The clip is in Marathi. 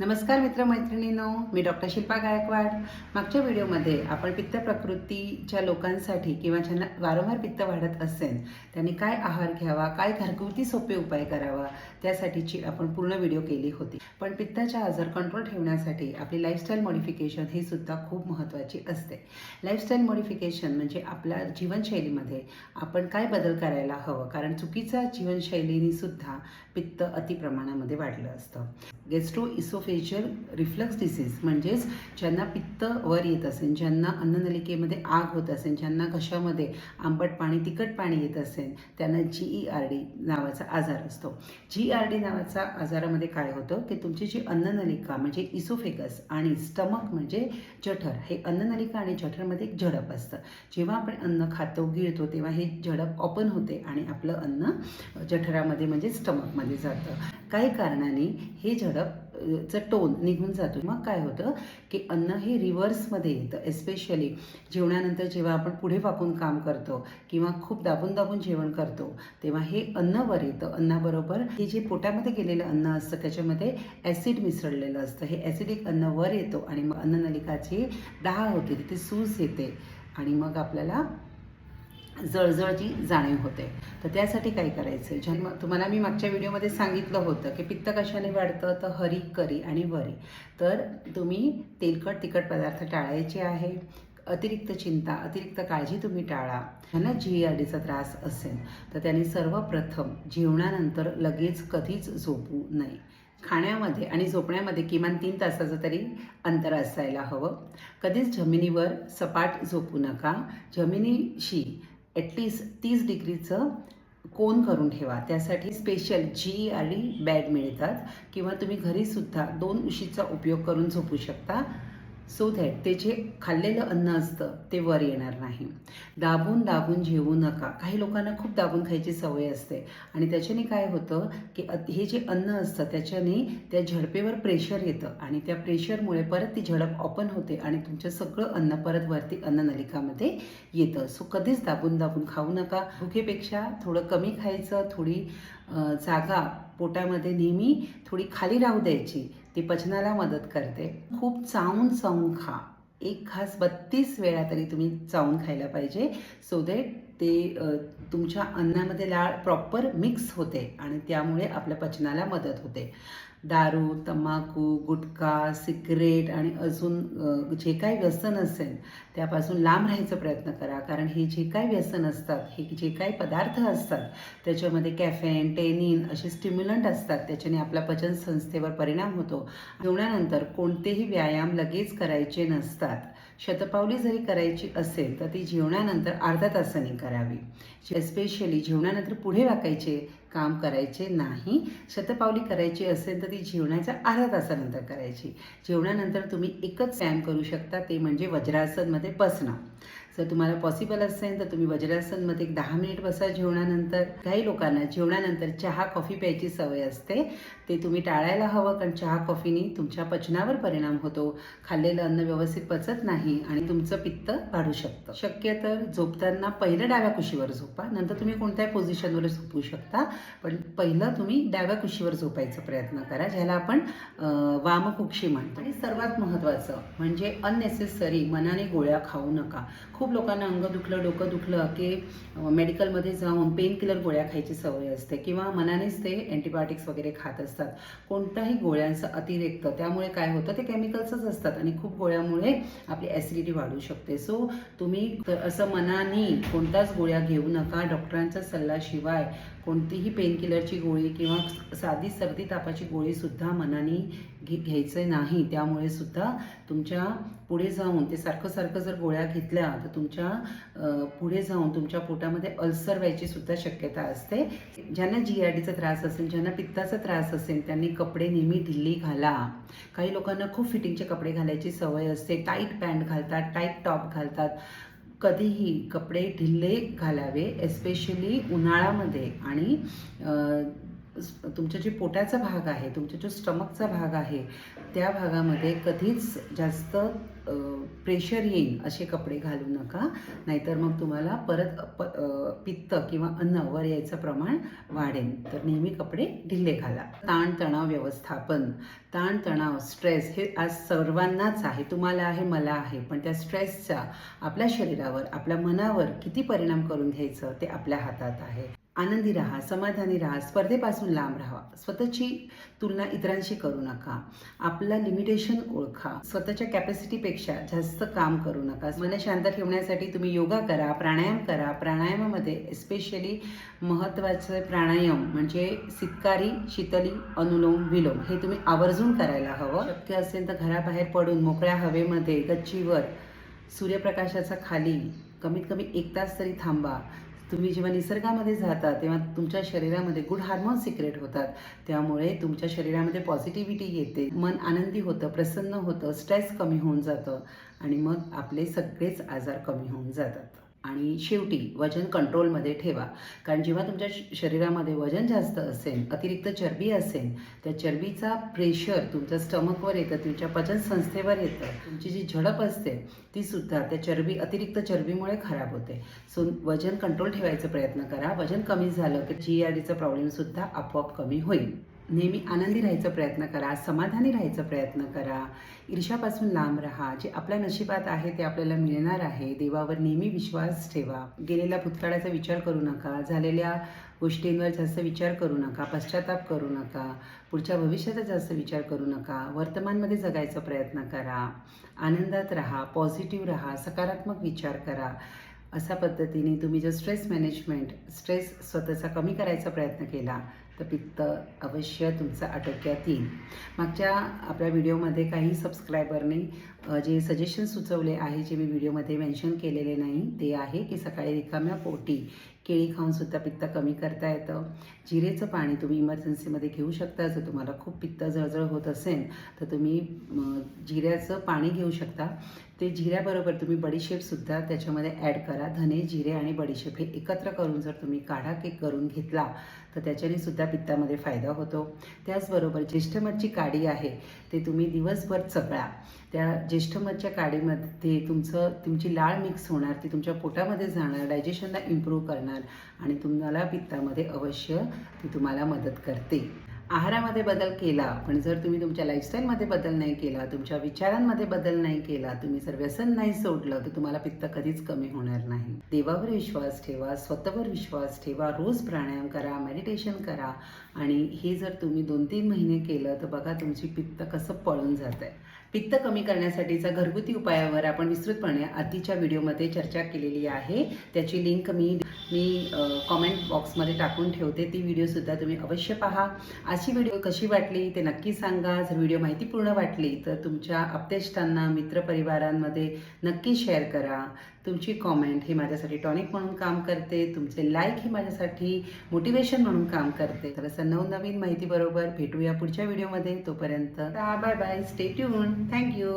नमस्कार मित्रमैत्रिणींनो मी डॉक्टर शिल्पा गायकवाड. मागच्या व्हिडिओमध्ये आपण पित्त प्रकृतीच्या लोकांसाठी किंवा ज्यांना वारंवार पित्त वाढत असेल त्यांनी काय आहार घ्यावा काय घरगुती सोपे उपाय करावा त्यासाठीची आपण पूर्ण व्हिडिओ केली होती. पण पित्ताचा आजार कंट्रोल ठेवण्यासाठी आपली लाईफस्टाईल मॉडिफिकेशन ही सुद्धा खूप महत्त्वाची असते. लाईफस्टाईल मॉडिफिकेशन म्हणजे आपल्या जीवनशैलीमध्ये आपण काय बदल करायला हवं कारण चुकीच्या जीवनशैलीने सुद्धा पित्त अतिप्रमाणामध्ये वाढलं असतं. गेस्ट्रो इसोफेजियल रिफ्लक्स डिसीज म्हणजेच ज्यांना पित्त वर येत असेल ज्यांना अन्ननलिकेमध्ये आग होत असेल ज्यांना घशामध्ये आंबट पाणी तिखट पाणी येत असेल त्यांना जी ई आर डी नावाचा आजार असतो. जी आर डी नावाचा आजारामध्ये काय होतं? की तुमची जी अन्ननलिका म्हणजे इसोफेगस आणि स्टमक म्हणजे जठर हे अन्ननलिका आणि जठरमध्ये एक झडप असतं. जेव्हा आपण अन्न खातो गिळतो तेव्हा हे झडप ओपन होते आणि आपलं अन्न जठरामध्ये म्हणजे स्टमकमध्ये जातं. काही कारणाने हे झडप चं टोन निघून जातो. मग काय होतं की अन्न हे रिव्हर्समध्ये येतं एस्पेशली जेवणानंतर जेव्हा आपण पुढे वाकून काम करतो किंवा खूप दाबून दाबून जेवण करतो तेव्हा हे अन्न वर येतं. अन्नाबरोबर हे जे पोटामध्ये गेलेलं अन्न असतं त्याच्यामध्ये ॲसिड मिसळलेलं असतं. हे ॲसिडिक अन्न वर येतो आणि मग अन्ननलिकाची डाळ होते तिथे सूज येते आणि मग आपल्याला जळजळची जाणीव होते. तर त्यासाठी काय करायचं? जन्म तुम्हाला मी मागच्या व्हिडिओमध्ये सांगितलं होतं की पित्त कशाने वाढतं? तर हरी करी आणि वरी. तर तुम्ही तेलकट तिखट पदार्थ टाळायचे आहे. अतिरिक्त चिंता अतिरिक्त काळजी तुम्ही टाळा. ज्यांना जी आडीचा त्रास असेल तर त्यांनी सर्वप्रथम जेवणानंतर लगेच कधीच झोपू नये. खाण्यामध्ये आणि झोपण्यामध्ये किमान तीन तासाचं तरी अंतर असायला हवं. कधीच जमिनीवर सपाट झोपू नका. जमिनीशी ॲटलिस्ट तीस डिग्रीचं कोन करून ठेवा. त्यासाठी स्पेशल जी आणि बॅड मिळतात. किंवा तुम्ही घरीसुद्धा दोन उशीचा उपयोग करून झोपू शकता. सो दॅट ते जे खाल्लेलं अन्न असतं ते वर येणार नाही. दाबून दाबून जेवू नका. काही लोकांना खूप दाबून खायची सवय असते. आणि त्याच्याने काय होतं की हे जे अन्न असतं त्याच्याने त्या झडपेवर प्रेशर येतं. आणि त्या प्रेशरमुळे परत ती झडप ओपन होते आणि तुमचं सगळं अन्न परत वरती अन्ननलिकामध्ये येतं. सो कधीच दाबून दाबून खाऊ नका. भुकेपेक्षा थोडं कमी खायचं थोडी जागा पोटामध्ये नेहमी थोडी खाली राहू द्यायची. ती पचनाला मदत करते. खूप चावून चावून खा. एक खास बत्तीस वेळा तरी तुम्ही चावून खायला पाहिजे. सो दॅट ते तुमच्या अन्नामध्ये लाळ प्रॉपर मिक्स होते आणि त्यामुळे आपल्या पचनाला मदत होते. दारू तंबाखू गुटखा सिगरेट आणि अजून जे काही व्यसन असेल त्यापासून लांब राहायचा प्रयत्न करा. कारण हे जे काही व्यसन असतात हे जे काही पदार्थ असतात त्याच्यामध्ये कॅफेन टेनिन असे स्टिम्युलंट असतात त्याच्याने आपल्या पचन संस्थेवर परिणाम होतो. जेवणानंतर कोणतेही व्यायाम लगेच करायचे नसतात. शतपावली जरी करायची असेल तर ती जेवणानंतर अर्धा तासाने करावी. एस्पेशली जेवणानंतर पुढे वाकायचे काम करायचे नाही शतपावली करायची असेल तर ती जेवणाच्या अर्धा तासानंतर करायची. जेवणानंतर तुम्ही एकच व्यायाम करू शकता ते म्हणजे वज्रासनमध्ये बसणं. जर तुम्हाला पॉसिबल असेल तर तुम्ही वज्रासनमध्ये एक दहा मिनिट बसा जेवणानंतर. काही लोकांना जेवणानंतर चहा कॉफी प्यायची सवय असते. ते तुम्ही टाळायला हवं कारण चहा कॉफीने तुमच्या पचनावर परिणाम होतो. खाल्लेलं अन्न व्यवस्थित पचत नाही आणि तुमचं पित्त वाढू शकतं. शक्य तर झोपताना पहिलं डाव्या कुशीवर झोपा. नंतर तुम्ही कोणत्याही पोझिशनवर झोपू शकता पण पहिलं तुम्ही डाव्या कुशीवर झोपायचा प्रयत्न करा ज्याला आपण वामकुक्षी म्हणतो. आणि सर्वात महत्त्वाचं म्हणजे अननेसेसरी मनाने गोळ्या खाऊ नका. खूप लोकांना अंग दुखलं डोकं दुखलं की मेडिकलमध्ये जाऊन पेन किलर गोळ्या खायची सवय असते किंवा मनानेच ते अँटीबायोटिक्स वगैरे खात असतात. कोणताही गोळ्यांचा अतिरिक्त त्यामुळे काय होतं ते केमिकल्सच असतात आणि खूप गोळ्यामुळे आपली ॲसिडिटी वाढू शकते. सो तुम्ही असं मनाने कोणताच गोळ्या घेऊ नका. डॉक्टरांचा सल्लाशिवाय कोणतीही पेनकिलरची गोळी किंवा साधी सर्दी तापाची गोळीसुद्धा मनाने घे घ्यायचं नाही. त्यामुळे सुद्धा तुमच्यापुढे जाऊन ते सारखं सारखं जर गोळ्या घेतल्या तर तुमच्यापुढे जाऊन तुमच्या पोटामध्ये अल्सर व्हायची सुद्धा शक्यता असते. ज्यांना जी आर डीचा त्रास असेल ज्यांना पित्ताचा त्रास असेल त्यांनी कपडे नेहमी ढिल्ली घाला. काही लोकांना खूप फिटिंगचे कपडे घालायची सवय असते. टाईट पॅन्ट घालतात टाईट टॉप घालतात. कधीही कपडे ढिल्ले घालावे एस्पेशली उन्हाळ्यामध्ये. आणि तुमच्या जे पोटाचा भाग आहे तुमचा जो स्टमकचा भाग आहे त्या भागामध्ये कधीच जास्त प्रेशर येईल असे कपडे घालू नका. नाहीतर मग तुम्हाला परत प पित्त किंवा अन्न वर यायचं प्रमाण वाढेल. तर नेहमी कपडे ढिल्ले घाला. ताणतणाव व्यवस्थापन ताणतणाव स्ट्रेस हे आज सर्वांनाच आहे. तुम्हाला आहे मला आहे. पण त्या स्ट्रेसचा आपल्या शरीरावर आपल्या मनावर किती परिणाम करून घ्यायचं ते आपल्या हातात आहे. आनंदी राहा समाधानी राहा स्पर्धेपासून लांब राहा. स्वतःची तुलना इतरांशी करू नका. आपलं लिमिटेशन ओळखा. स्वतःच्या कॅपॅसिटीपेक्षा जास्त काम करू नका. मन शांत ठेवण्यासाठी तुम्ही योगा करा प्राणायाम करा. प्राणायामामध्ये एस्पेशली महत्त्वाचे प्राणायाम म्हणजे सितकारी शीतली अनुलोम विलोम हे तुम्ही आवर्जून करायला हवं. शक्य असेल तर घराबाहेर पडून मोकळ्या हवेमध्ये गच्चीवर सूर्यप्रकाशाचा खाली कमीत कमी एक तास तरी थांबा. तुम्ही जेव्हा निसर्गामध्ये जाता तेव्हा तुमच्या शरीरामध्ये गुड हार्मोन सिक्रेट होतात. त्यामुळे तुमच्या शरीरामध्ये पॉझिटिव्हिटी येते. मन आनंदी होतं प्रसन्न होतं स्ट्रेस कमी होऊन जातं आणि मग आपले सगळेच आजार कमी होऊन जातात. आणि शेवटी वजन कंट्रोलमध्ये ठेवा. कारण जेव्हा तुमच्या श- शरीरामध्ये वजन जास्त असेल अतिरिक्त चरबी असेल त्या चरबीचा प्रेशर तुमच्या स्टमकवर येतं तुमच्या पचन संस्थेवर येतं तुमची जी झडप असते ती सुद्धा त्या चरबी अतिरिक्त चरबीमुळे खराब होते. सो वजन कंट्रोल ठेवायचा प्रयत्न करा. वजन कमी झालं की जी आर डीचा प्रॉब्लेमसुद्धा आपोआप कमी होईल. नेहमी आनंदी राहायचा प्रयत्न करा समाधानी राहायचा प्रयत्न करा. ईर्ष्यापासून लांब राहा. जे आपल्या नशिबात आहे ते आपल्याला मिळणार आहे. देवावर नेहमी विश्वास ठेवा. गेलेल्या भूतकाळाचा विचार करू नका. झालेल्या गोष्टींवर जास्त विचार करू नका. पश्चाताप करू नका. पुढच्या भविष्याचा जास्त विचार करू नका. वर्तमानमध्ये जगायचा प्रयत्न करा. आनंदात राहा. पॉझिटिव्ह राहा. सकारात्मक विचार करा. अशा पद्धतीने तुम्ही जर स्ट्रेस मॅनेजमेंट स्ट्रेस स्वतःचा कमी करायचा प्रयत्न केला तर पित्त अवश्य तुमचं आटोक्यात येईल. मागच्या आपल्या व्हिडिओमध्ये काही सबस्क्रायबरने जे सजेशन सुचवले आहे जे मी व्हिडिओमध्ये मेन्शन केलेले नाही ते आहे की सकाळी रिकाम्या पोटी केळी खाऊन सुद्धा पित्त कमी करता येतं. जिरेचं पाणी तुम्ही इमर्जन्सीमध्ये घेऊ शकता. जर तुम्हाला खूप पित्त जळजळ होत असेल तर तुम्ही जिऱ्याचं पाणी घेऊ शकता. ते जिऱ्याबरोबर तुम्ही बडीशेपसुद्धा त्याच्यामध्ये ॲड करा. धने जिरे आणि बडीशेप हे एकत्र करून जर तुम्ही काढा केक करून घेतला तर त्याच्याने सुद्धा पित्तामध्ये फायदा होतो. त्याचबरोबर ज्येष्ठमधची काडी आहे ते तुम्ही दिवसभर चकळा. त्या ज्येष्ठमधच्या काडीमध्ये तुमचं तुमची लाळ मिक्स होणार ती तुमच्या पोटामध्ये जाणार डायजेशनला इम्प्रूव्ह करणार आणि तुम्हाला पित्तामध्ये अवश्य ती तुम्हाला मदत करते. आहारामध्ये बदल केला पण जर तुम्ही तुमच्या लाईफस्टाईलमध्ये बदल नाही केला तुमच्या विचारांमध्ये बदल नाही केला तुम्ही जर व्यसन नाही सोडलं तर तुम्हाला पित्त कधीच कमी होणार नाही. देवावर विश्वास ठेवा स्वतःवर विश्वास ठेवा रोज प्राणायाम करा मेडिटेशन करा. आणि हे जर तुम्ही दोन तीन महिने केलं तर बघा तुमची पित्त कसं पळून जात आहे पित्त कमी करण्यासाठीचा घरगुती उपायावर आपण विस्तृतपणे आधीच्या व्हिडिओमध्ये चर्चा केलेली आहे. त्याची लिंक मी मी कॉमेंट बॉक्समध्ये टाकून ठेवते. ती व्हिडिओसुद्धा तुम्ही अवश्य पहा. अशी व्हिडिओ कशी वाटली ते नक्की सांगा. जर व्हिडिओ माहितीपूर्ण वाटली तर तुमच्या अपतेष्टांना मित्रपरिवारांमध्ये नक्की शेअर करा. तुमची कॉमेंट ही माझ्यासाठी टॉनिक म्हणून काम करते. तुमचे लाईक ही माझ्यासाठी मोटिवेशन म्हणून काम करते. तर असं नवनवीन माहितीबरोबर भेटूया पुढच्या व्हिडिओमध्ये तोपर्यंत bye bye stay tune thank you